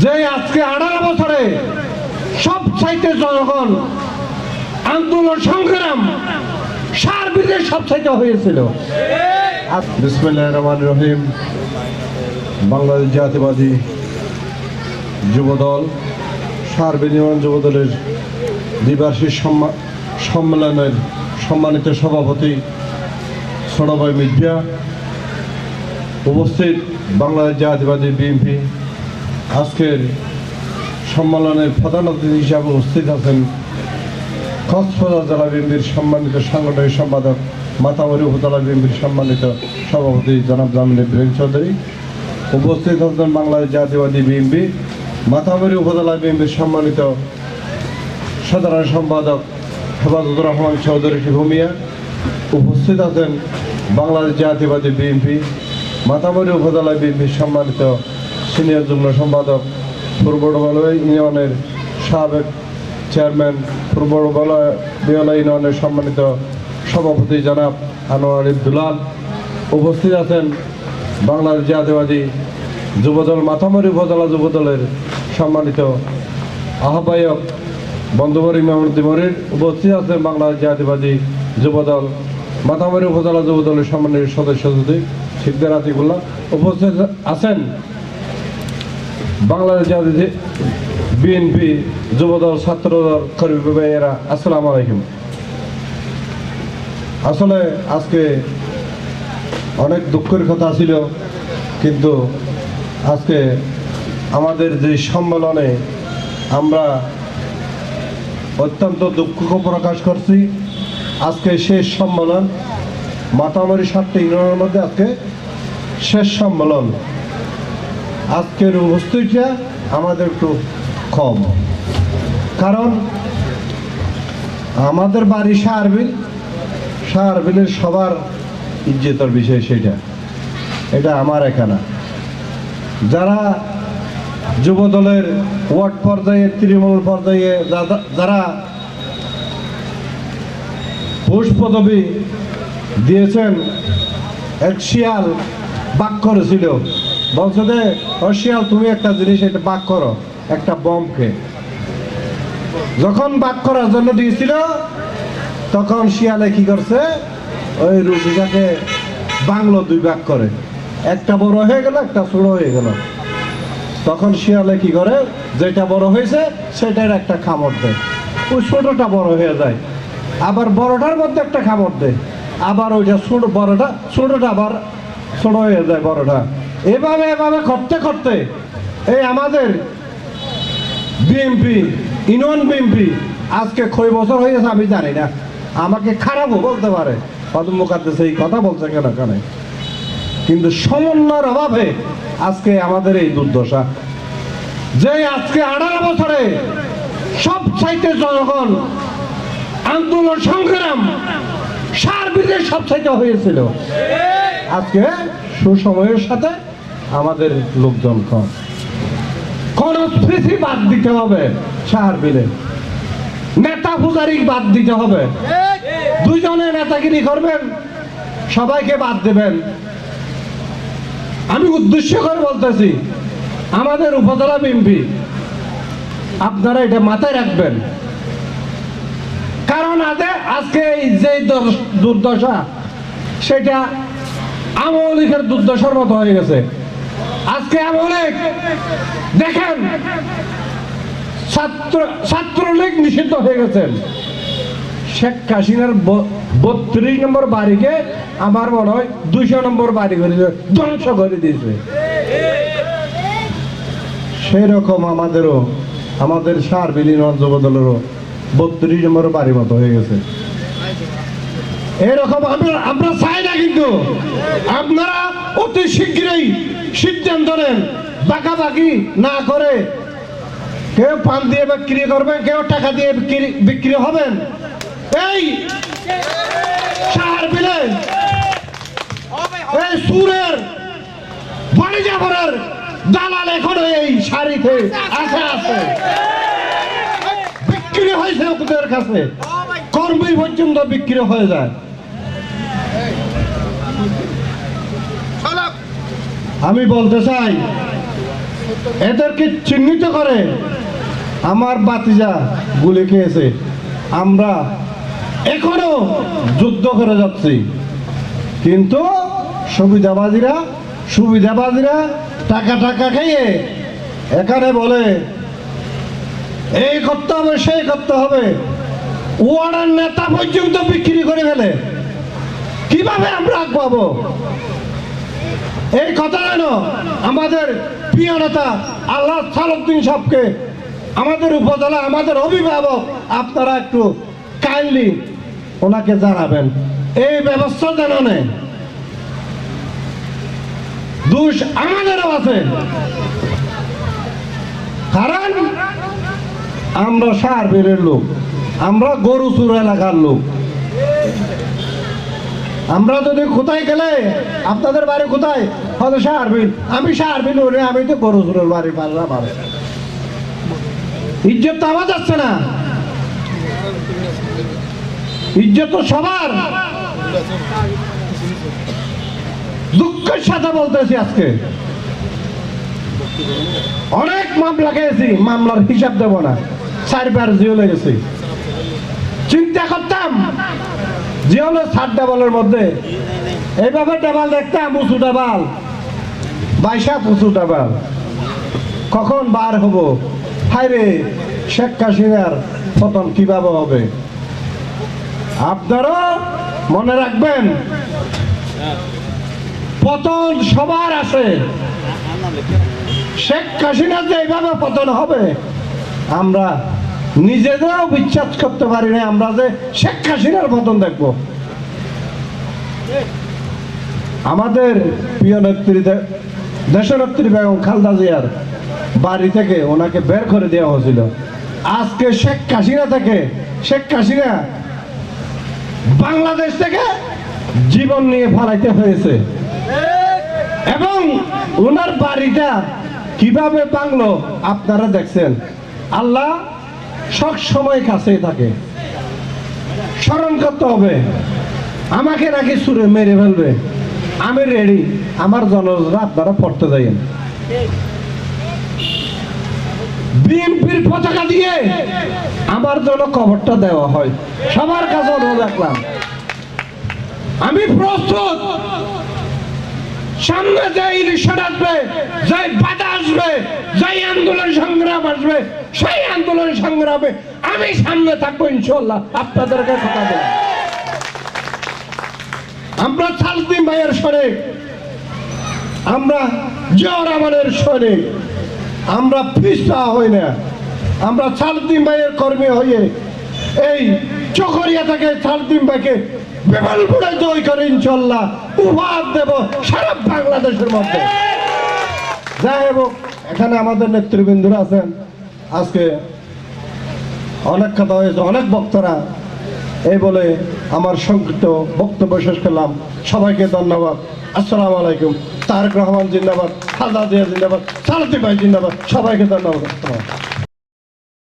যে আজকে আঠারো বছরে সব চাইতে জনগণ আন্দোলন সংগ্রাম সার বিদেশ সব চাইতে হয়েছিল রহমান রহিম, বাংলাদেশ জাতিবাদী যুবদল সার বিনিময় যুবদলের দ্বিবার্ষিক সম্মা- সম্মেলনের সম্মানিত সভাপতি সোনাবাই মিডিয়া উপস্থিত বাংলাদেশ জাতীয়বাদী বিএনপি আজকের সম্মেলনের প্রধান অতিথি হিসাবে উপস্থিত আছেন কক্সবাজার জেলা বিএনপির সম্মানিত সাংগঠনিক সম্পাদক মাতামরি উপজেলা বিএনপির সম্মানিত সভাপতি জনাব জামিন ইব্রাহিম চৌধুরী। উপস্থিত আছেন বাংলাদেশ জাতীয়বাদী বিএনপি মাতামরি উপজেলা বিএনপির সম্মানিত সাধারণ সম্পাদক হেফাজতুর রহমান চৌধুরী ভূমিয়া উপস্থিত আছেন বাংলাদেশ জাতীয়বাদী বিএনপি মাতামরি উপজেলা বিএনপির সম্মানিত সিনিয়র যুগ্ম সম্পাদক পূর্ব বলয় ইউনিয়নের সাবেক চেয়ারম্যান পূর্ব বলয় বিয়লা ইউনিয়নের সম্মানিত সভাপতি জনাব আনোয়ার দুলাল উপস্থিত আছেন বাংলাদেশ জাতীয়বাদী যুবদল মাথামারি উপজেলা যুবদলের সম্মানিত আহ্বায়ক বন্ধুবরী মেহমুদ্দি মরির উপস্থিত আছেন বাংলাদেশ জাতীয়বাদী যুবদল মাথামারি উপজেলা যুবদলের সম্মানিত সদস্য আতিকুল্লাহ উপস্থিত আছেন বাংলাদেশ জাতীয় বিএনপি যুবদল, ছাত্রদল কর্মী ভাইয়েরা আসসালামু আলাইকুম। আসলে আজকে অনেক দুঃখের কথা ছিল, কিন্তু আজকে আমাদের যে সম্মেলনে আমরা অত্যন্ত দুঃখ প্রকাশ করছি। আজকে শেষ সম্মেলন, মাতামারি সাতটা ইউনিয়নের মধ্যে আজকে শেষ সম্মেলন। আজকের উপস্থিতিটা আমাদের একটু কম। কারণ আমাদের বাড়ি সারবিল, সারবিলের সবার ইজ্জতের বিষয় সেটা। এটা আমার এখানা যারা যুবদলের ওয়ার্ড পর্যায়ে, তৃণমূল পর্যায়ে যারা- ঘোষ পদবি দিয়েছেন, এক শিয়াল বাক করেছিল। বলছে যে "ও শিয়াল তুমি একটা জিনিস, এটা বাক করো, একটা বমকে যখন বাক করার জন্য দিয়েছিল, তখন শিয়ালে কি করছে, ওই রুটিটাকে বাংলো দুই ভাগ করে। একটা বড় হয়ে গেল, একটা ছোট হয়ে গেল। তখন শিয়ালে কি করে, যেটা বড় হয়েছে, সেটার একটা খামর দেয়। ওই ছোটটা বড় হয়ে যায়। আবার বড়টার মধ্যে একটা খামর দেয়। আবার ওইটা ছোট, বড়টা, ছোটটা আবার ছোট হয়ে যায় বড়টা। এভাবে এভাবে করতে করতে এই আমাদের বিএমপি, ইউনিয়ন বিএমপি, আজকে কয় বছর হয়েছে, আমি জানি না। আমাকে খারাপও বলতে পারে। কদম মুখাদ্দেশ এই কথা বলছে কেন কেন কিন্তু সমন্বয়ের অভাবে আজকে আমাদের এই দুর্দশা। যে আজকে আঠারো বছরে সব চাইতে জনগণ আন্দোলন সংগ্রাম সার বিদেশ সব চাইতে হয়েছিল। আজকে সুসময়ের সাথে আমাদের লোকজন কম। কোন স্মৃতি বাদ দিতে হবে সার বিলে। নেতা পূজারি বাদ দিতে হবে। দুইজনে নেতাগিরি করবেন, সবাইকে বাদ দেবেন। আমি উদ্দেশ্য করে বলতেছি, আমাদের উপজেলা বিএমপি আপনারা এটা মাথায় রাখবেন। কারণ আজে আজকে এই যে দুর্দশা, সেটা আওয়ামী লীগের দুর্দশার মতো হয়ে গেছে। আজকে আওয়ামী লীগ দেখেন, ছাত্র ছাত্রলীগ নিষিদ্ধ হয়ে গেছেন শেখ হাসিনার বত্রিশ নম্বর বাড়িকে আমার মনে হয় দুইশো নম্বর বাড়ি করে ধ্বংস করে দিয়েছে। সেই রকম আমাদেরও, আমাদের সার বিলীন যুবদলেরও বত্রিশ নম্বর বাড়ির মতো হয়ে গেছে। এরকম আমরা আমরা চাই না কিন্তু। আপনারা অতি শীঘ্রই সিদ্ধান্ত নেন বাঁকাবাকি না করে কেউ পান দিয়ে বিক্রি করবেন, কেউ টাকা দিয়ে বিক্রি হবেন। এই সার বিলে, এই সুরের বাড়ি যাবরের দালাল এখনও এই শাড়িতে আছে আছে। বিক্রি হয়েছে ওদের কাছে। কর্মী পর্যন্ত বিক্রি হয়ে যায়। আমি বলতে চাই, এদেরকে চিহ্নিত করে আমার বাতিজা গুলি খেয়েছে। আমরা এখনও যুদ্ধ করে যাচ্ছি। কিন্তু সুবিধাবাদীরা সুবিধাবাদীরা টাকা টাকা খেয়ে এখানে বলে, এই করতে হবে, সেই করতে হবে। ওয়ার্ডের নেতা পর্যন্ত বিক্রি করে ফেলে। কীভাবে আমরা আগ পাবো এই কথা যেন আমাদের প্রিয় নেতা আল্লাহ সালুদ্দিন সাহকে আমাদের উপজেলা, আমাদের অভিভাবক আপনারা একটু কাইন্ডলি ওনাকে জানাবেন। এই ব্যবস্থা যেন নেই। দোষ আমাদেরও আছে। কারণ আমরা সার বেরের লোক, আমরা গরু চুর এলাকার লোক। আমরা যদি কোথায় গেলে, আপনাদের বাড়ি কোথায়? সারবিল আমি সারবিল ওরে আমি তো গরু বাড়ি পারলাম আমার ইজ্জত তো আমার যাচ্ছে না। ইজ্জত তো সবার। দুঃখের সাথে বলতেছি আজকে। অনেক মামলা খেয়েছি, মামলার হিসাব দেব না। চারবার জিও লেগেছি চিন্তা করতাম জিওলের সাত ডাবলের মধ্যে। এইভাবে ডাবাল দেখতাম উঁচু ডাবাল। বাইশাত উঁচু ডাবাল। কখন বার হব? হাইরে শেখ হাসিনার পতন কীভাবে হবে? আপনারও মনে রাখবেন, পতন সবার আছে। শেখ হাসিনা যে এইভাবে পতন হবে, আমরা নিজেদেরও বিশ্বাস করতে পারি না আমরা যে শেখ পতন দেখব। আমাদের প্রিয় নেত্রী দেশনেত্রী বেগম খালদা জিয়ার বাড়ি থেকে ওনাকে বের করে দেওয়া হয়েছিল। আজকে শেখ হাসিনা থেকে, শেখ হাসিনা বাংলাদেশ থেকে জীবন নিয়ে ফলাইতে হয়েছে। এবং ওনার বাড়িটা কীভাবে বাংলো আপনারা দেখছেন। আল্লাহ সব সময় কাছেই থাকে। স্মরণ করতে হবে, আমাকে নাকি সুরে মেরে ফেলবে। আমি রেডি আমার জনরা আপনারা পড়তে যাইয়েন বিএনপির পতাকা দিয়ে আমার জন্য কবরটা দেওয়া হয়। সবার কাছে অনুরোধ রাখলাম। আমি প্রস্তুত। সামনে যে ইলেকশন আসবে যে বাধা আসবে যে আন্দোলন সংগ্রাম আসবে সেই আন্দোলন সংগ্রামে আমি সামনে থাকব ইনশাল্লাহ আপনাদেরকে কথা দেব আমরা সালদিন ভাইয়ের সরে আমরা জিয়া রহমানের সরে আমরা পিসা হই না। আমরা সালদিন ভাইয়ের কর্মী হয়ে এই চকরিয়া থেকে সালদিন ভাইকে বিমানপুরে জয় করে ইনশাল্লাহ উপহার দেব সারা বাংলাদেশের মধ্যে। যাই হোক, এখানে আমাদের নেতৃবৃন্দরা আছেন। আজকে অনেক কথা হয়েছে, অনেক বক্তারা এই বলে আমার সংক্ষিপ্ত বক্তব্য শেষ করলাম। সবাইকে ধন্যবাদ। আসসালাম আলাইকুম। তারেক রহমান জিন্দাবাদ, খালদা জিয়া জিন্দাবাদ, সারথী ভাই জিন্দাবাদ, সবাইকে ধন্যবাদ।